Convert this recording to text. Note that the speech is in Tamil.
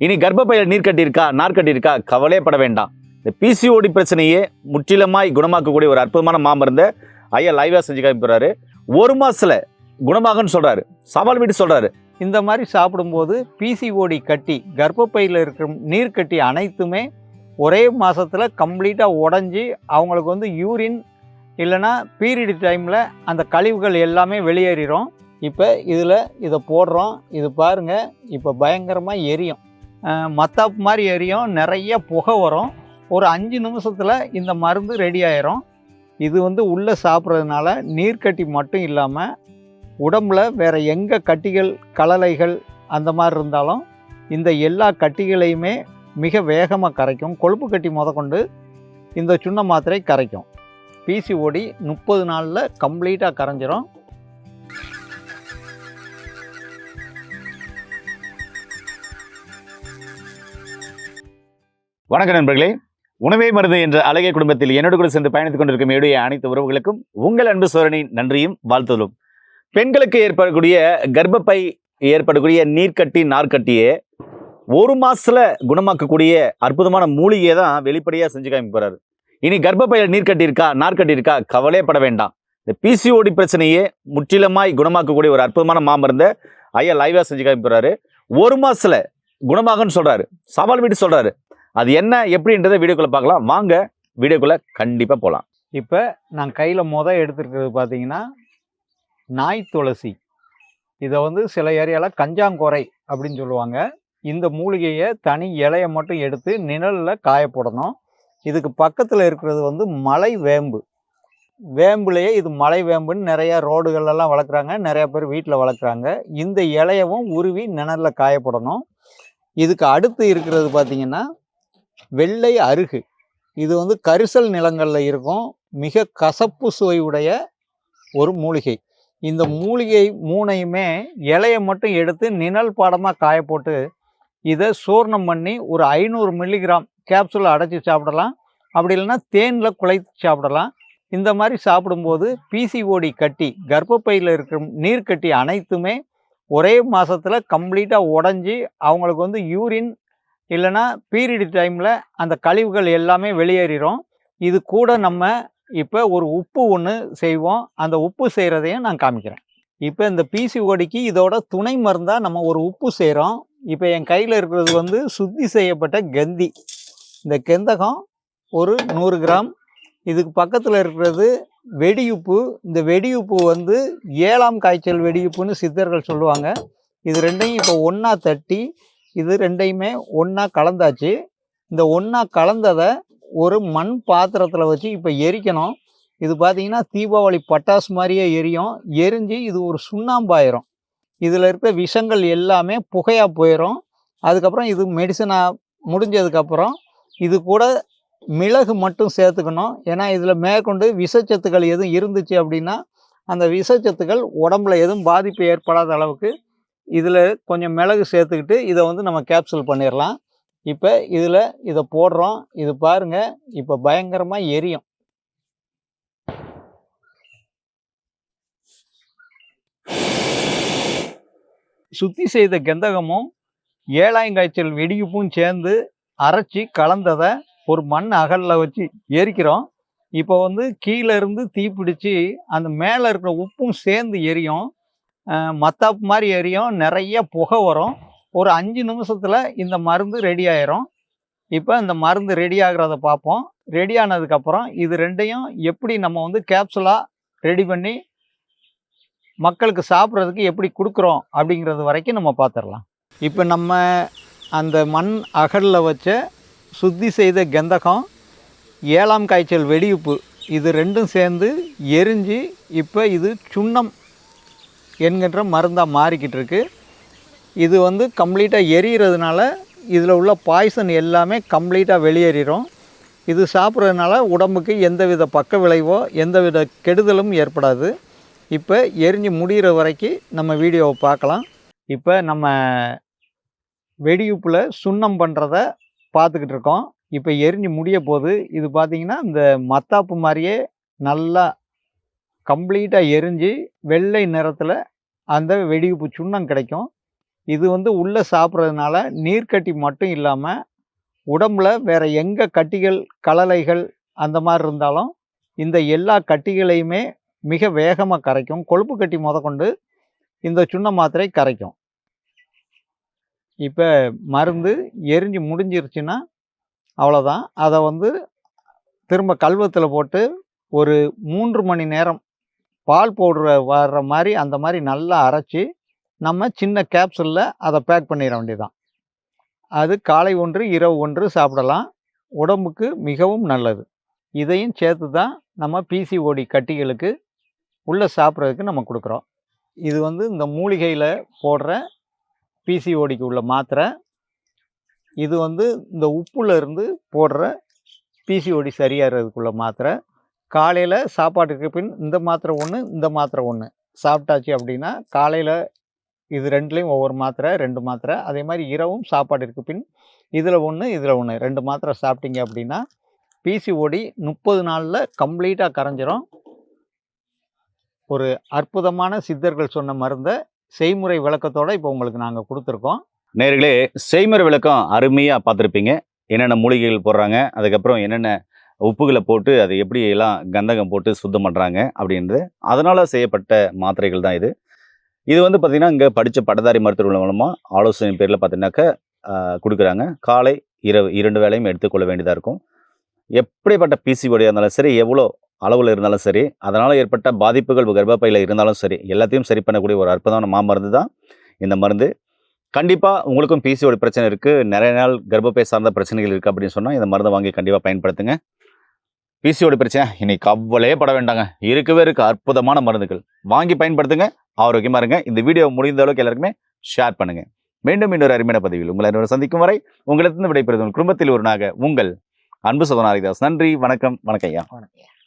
இனி கர்ப்பப்பையில் நீர் கட்டியிருக்கா நார் கட்டியிருக்கா? கவலையப்பட வேண்டாம். இந்த பிசிஓடி பிரச்சனையே முற்றிலுமாய் குணமாக்கக்கூடிய ஒரு அற்புதமான மாமருந்தை ஐயா லைவாக செஞ்சு காமிக்கிறாரு ஒரு மாதத்தில் குணமாகும்னு சொல்கிறாரு சவால் விட்டு சொல்கிறாரு இந்த மாதிரி சாப்பிடும்போது பிசிஓடி கட்டி கர்ப்பப்பையில் இருக்கிற நீர் கட்டி அனைத்துமே ஒரே மாதத்தில் கம்ப்ளீட்டாக உடஞ்சி அவங்களுக்கு வந்து யூரின் இல்லைன்னா பீரியட் டைமில் அந்த கழிவுகள் எல்லாமே வெளியேறிடும் இப்போ இதில் இதை போடுறோம். இது பாருங்கள் இப்போ பயங்கரமாக எரியும். மத்தாப்பு மாதிரி எரியும் நிறைய புகை வரும். ஒரு அஞ்சு நிமிஷத்தில் இந்த மருந்து ரெடி ஆயிரும். இது வந்து உள்ளே சாப்பிட்றதுனால நீர்க்கட்டி மட்டும் இல்லாமல் உடம்புல வேறு எங்கே கட்டிகள் கலலைகள் அந்த மாதிரி இருந்தாலும் இந்த எல்லா கட்டிகளையுமே மிக வேகமாக கரைக்கும். கொழுப்பு கட்டி முதற்கொண்டு இந்த சுண்ண மாத்திரை கரைக்கும். பிசிஓடி முப்பது நாளில் கம்ப்ளீட்டாக கரைஞ்சிரும். வணக்கம் நண்பர்களே. உணவே மருந்து என்ற அழகிய குடும்பத்தில் என்னோடு கூட சேர்ந்து பயணித்துக் கொண்டிருக்கும் என்னுடைய அனைத்து உறவுகளுக்கும் உங்கள் அன்பு சோழனின் நன்றியும் வாழ்த்துதலும். பெண்களுக்கு ஏற்படக்கூடிய கர்ப்பப்பை ஏற்படக்கூடிய நீர்க்கட்டி நார்க்கட்டியே ஒரு மாசத்துல குணமாக்கக்கூடிய அற்புதமான மூலிகையை தான் வெளிப்படையாக செஞ்சு காமி போறாரு. இனி கர்ப்பப்பையில் நீர் கட்டியிருக்கா நார் கட்டியிருக்கா கவலையப்பட வேண்டாம். இந்த பிசிஓடி பிரச்சனையே முற்றிலுமாய் குணமாக்கக்கூடிய ஒரு அற்புதமான மாமருந்தை ஐயா லைவாக செஞ்சு காமிக்க போறாரு. ஒரு மாசத்துல குணமாகும்னு சொல்றாரு. சவால் வீட்டு சொல்றாரு. அது என்ன எப்படின்றத வீடியோக்குள்ளே பார்க்கலாம். வாங்க வீடியோக்குள்ளே கண்டிப்பாக போகலாம் இப்போ நான் கையில் மொதல் எடுத்துருக்கிறது பார்த்தீங்கன்னா நாய் துளசி. இதை வந்து சில ஏரியாவில் கஞ்சாங்கொரை அப்படின்னு சொல்லுவாங்க. இந்த மூலிகையை தனி இலையை மட்டும் எடுத்து நிழலில் காய போடணும் இதுக்கு பக்கத்தில் இருக்கிறது வந்து மலை வேம்பு. வேம்புலேயே இது மலை வேம்புன்னு நிறையா ரோடுகளெல்லாம் வளர்க்குறாங்க. நிறையா பேர் வீட்டில் வளர்க்குறாங்க. இந்த இலையவும் உருவி நிழலில் காயப்படணும். இதுக்கு அடுத்து இருக்கிறது பார்த்தீங்கன்னா வெள்ளை அருகு. இது வந்து கரிசல் நிலங்களில் இருக்கும். மிக கசப்பு சுவையுடைய ஒரு மூலிகை. இந்த மூலிகை மூணையுமே இலையை மட்டும் எடுத்து நிழல் பாடமாக காய போட்டு இதை சூர்ணம் பண்ணி ஒரு ஐநூறு மில்லிகிராம் கேப்சூல் அடைச்சி சாப்பிடலாம். அப்படி இல்லைன்னா தேனில் குழைத்து சாப்பிடலாம். இந்த மாதிரி சாப்பிடும்போது பிசிஓடி கட்டி கர்ப்பப்பையில் இருக்கிற நீர் கட்டி அனைத்துமே ஒரே மாதத்தில் கம்ப்ளீட்டாக உடஞ்சி அவங்களுக்கு வந்து யூரின் இல்லைன்னா பீரியட் டைமில் அந்த கழிவுகள் எல்லாமே வெளியேறிடும் இது கூட நம்ம இப்போ ஒரு உப்பு ஒன்று செய்வோம். அந்த உப்பு செய்கிறதையும் நான் காமிக்கிறேன். இப்போ இந்த பிசிஓடிக்கு இதோட துணை மருந்தாக நம்ம ஒரு உப்பு செய்கிறோம் இப்போ என் கையில் இருக்கிறது வந்து சுத்தி செய்யப்பட்ட கந்தி. இந்த கெந்தகம் ஒரு நூறு கிராம். இதுக்கு பக்கத்தில் இருக்கிறது வெடியுப்பு. இந்த வெடியுப்பு வந்து ஏழாம் காய்ச்சல் வெடியுப்புன்னு சித்தர்கள் சொல்லுவாங்க. இது ரெண்டையும் இப்போ ஒன்றா தட்டி இது ரெண்டையுமே ஒன்றா கலந்தாச்சு. இந்த ஒன்றா கலந்ததை ஒரு மண் பாத்திரத்தில் வச்சு இப்போ எரிக்கணும். இது பார்த்தீங்கன்னா தீபாவளி பட்டாசு மாதிரியே எரியும். எரிஞ்சு இது ஒரு சுண்ணாம்பாயிரும். இதில் இருக்க விஷங்கள் எல்லாமே புகையாக போயிடும் அதுக்கப்புறம் இது மெடிசனாக முடிஞ்சதுக்கப்புறம் இது கூட மிளகு மட்டும் சேர்த்துக்கணும். ஏன்னா இதில் மேற்கொண்டு விஷச்சத்துக்கள் எதுவும் இருந்துச்சு அப்படின்னா அந்த விஷச்சத்துக்கள் உடம்புல எதுவும் பாதிப்பு ஏற்படாத அளவுக்கு இதில் கொஞ்சம் மிளகு சேர்த்துக்கிட்டு இதை வந்து நம்ம கேப்சூல் பண்ணிடலாம். இப்போ இதில் இதை போடுறோம். இது பாருங்க இப்போ பயங்கரமாக எரியும். சுத்தி செய்த கெந்தகமும் ஏழாயங்காய்ச்சல் வெடிப்பும் சேர்ந்து அரைச்சி கலந்ததை ஒரு மண் அகலில் வச்சு எரிக்கிறோம். இப்போ வந்து கீழே இருந்து தீப்பிடிச்சு அந்த மேலே இருக்கிற உப்பும் சேர்ந்து எரியும். மத்தாப்பு மாதிரி எரியும் நிறைய புகை வரும். ஒரு அஞ்சு நிமிஷத்தில் இந்த மருந்து ரெடி ஆயிரும். இப்போ இந்த மருந்து ரெடி ஆகிறத பார்ப்போம். ரெடி ஆனதுக்கப்புறம் இது ரெண்டையும் எப்படி நம்ம வந்து கேப்சுலாக ரெடி பண்ணி மக்களுக்கு சாப்பிட்றதுக்கு எப்படி கொடுக்குறோம் அப்படிங்கிறது வரைக்கும் நம்ம பார்த்துடலாம். இப்போ நம்ம அந்த மண் அகலில் வச்ச சுத்தி செய்த கந்தகம் ஏழாம் காய்ச்சல் வெடியுப்பு இது ரெண்டும் சேர்ந்து எரிஞ்சு இப்போ இது சுண்ணம் என்கின்ற மருந்தாக மாறிக்கிட்டு இருக்கு இது வந்து கம்ப்ளீட்டாக எரியறதுனால இதில் உள்ள பாய்சன் எல்லாமே கம்ப்ளீட்டாக வெளியேறிடும் இது சாப்பிட்றதுனால உடம்புக்கு எந்தவித பக்க விளைவோ எந்தவித கெடுதலும் ஏற்படாது. இப்போ எரிஞ்சு முடிகிற வரைக்கும் நம்ம வீடியோவை பார்க்கலாம். இப்போ நம்ம வெடியுப்பில் சுண்ணம் பண்ணுறத பார்த்துக்கிட்டு இருக்கோம். இப்போ எரிஞ்சு முடிய போது இது பார்த்திங்கன்னா இந்த மத்தாப்பு மாதிரியே நல்லா கம்ப்ளீட்டாக எரிஞ்சு வெள்ளை நிறத்தில் அந்த வெடிப்பு சுண்ணம் கிடைக்கும். இது வந்து உள்ளே சாப்பிட்றதுனால நீர்க்கட்டி மட்டும் இல்லாமல் உடம்புல வேறு எங்கே கட்டிகள் கலலைகள் அந்த மாதிரி இருந்தாலும் இந்த எல்லா கட்டிகளையுமே மிக வேகமாக கரைக்கும். கொழுப்பு கட்டி முதற்கொண்டு இந்த சுண்ண மாத்திரை கரைக்கும். இப்போ மருந்து எரிஞ்சு முடிஞ்சிருச்சுன்னா அவ்வளோதான் அதை வந்து திரும்ப கல்வத்தில் போட்டு ஒரு மூன்று மணி நேரம் பால் பவுடர் வர்ற மாதிரி அந்த மாதிரி நல்லா அரைச்சி நம்ம சின்ன கேப்சூலில் அதை பேக் பண்ணிட வேண்டியதுதான். அது காலை ஒன்று இரவு ஒன்று சாப்பிடலாம். உடம்புக்கு மிகவும் நல்லது. இதையும் சேர்த்து தான் நம்ம பிசிஓடி கட்டிகளுக்கு உள்ளே சாப்பிட்றதுக்கு நம்ம கொடுக்குறோம். இது வந்து இந்த மூலிகையில் போடுற பிசிஓடிக்கு உள்ள மாத்திரை. இது வந்து இந்த உப்புலேருந்து போடுற பிசிஓடி சரியாகிறதுக்குள்ள மாத்திரை. காலையில் சாப்பாட்டுக்கு பின் இந்த மாத்திரை ஒன்று இந்த மாத்திரை ஒன்று சாப்பிட்டாச்சு அப்படின்னா காலையில் இது ரெண்டுலேயும் ஒவ்வொரு மாத்திரை ரெண்டு மாத்திரை. அதே மாதிரி இரவும் சாப்பாட்டிற்கு பின் இதில் ஒன்று இதில் ஒன்று ரெண்டு மாத்திரை சாப்பிட்டீங்க அப்படின்னா பிசிஓடி முப்பது நாளில் கம்ப்ளீட்டாக கரைஞ்சிரும். ஒரு அற்புதமான சித்தர்கள் சொன்ன மருந்தை செய்முறை விளக்கத்தோடு இப்போ உங்களுக்கு நாங்கள் கொடுத்துருக்கோம். நேர்களே செய்முறை விளக்கம் அருமையாக பார்த்துருப்பீங்க. என்னென்ன மூலிகைகள் போடுறாங்க அதுக்கப்புறம் என்னென்ன உப்புகளை போட்டு அதை எப்படி எல்லாம் கந்தகம் போட்டு சுத்தம் பண்ணுறாங்க அப்படின்றது அதனால் செய்யப்பட்ட மாத்திரைகள் தான் இது. இது வந்து பார்த்திங்கன்னா இங்கே படித்த பட்டதாரி மருத்துவர்கள் மூலமாக ஆலோசனை பேரில் பார்த்தீங்கன்னாக்கா கொடுக்குறாங்க. காலை இரவு இரண்டு வேலையும் எடுத்துக்கொள்ள வேண்டியதாக இருக்கும். எப்படிப்பட்ட பிசிஓடியாக இருந்தாலும் சரி எவ்வளோ அளவில் இருந்தாலும் சரி அதனால் ஏற்பட்ட பாதிப்புகள் கர்ப்பப்பையில் இருந்தாலும் சரி எல்லாத்தையும் சரி பண்ணக்கூடிய ஒரு அற்புதமான மாமருந்து தான் இந்த மருந்து. கண்டிப்பாக உங்களுக்கும் பிசிஓடி பிரச்சனை இருக்குது நிறைய நாள் கர்ப்பப்பை சார்ந்த பிரச்சனைகள் இருக்குது அப்படின்னு சொன்னால் இந்த மருந்தை வாங்கி கண்டிப்பாக பயன்படுத்துங்க. பிசியோட பிரச்சனை. இன்னைக்கு கவலையே பட வேண்டாங்க. இருக்கவே இருக்க அற்புதமான மருந்துகள். வாங்கி பயன்படுத்துங்க. ஆரோக்கியமாக இருங்க. இந்த வீடியோ முடிந்த அளவுக்கு எல்லாருக்குமே ஷேர் பண்ணுங்க. மீண்டும் இன்னொரு அருமையான பதிவில் உங்களை இன்னொரு சந்திக்கும் வரை உங்களிடத்திலிருந்து விடைபெறுவது உங்கள் குடும்பத்தில் ஒரு நாக உங்கள் அன்பு சோதனாரிதாஸ் நன்றி. வணக்கம். வணக்கம் ஐயா. வணக்கம்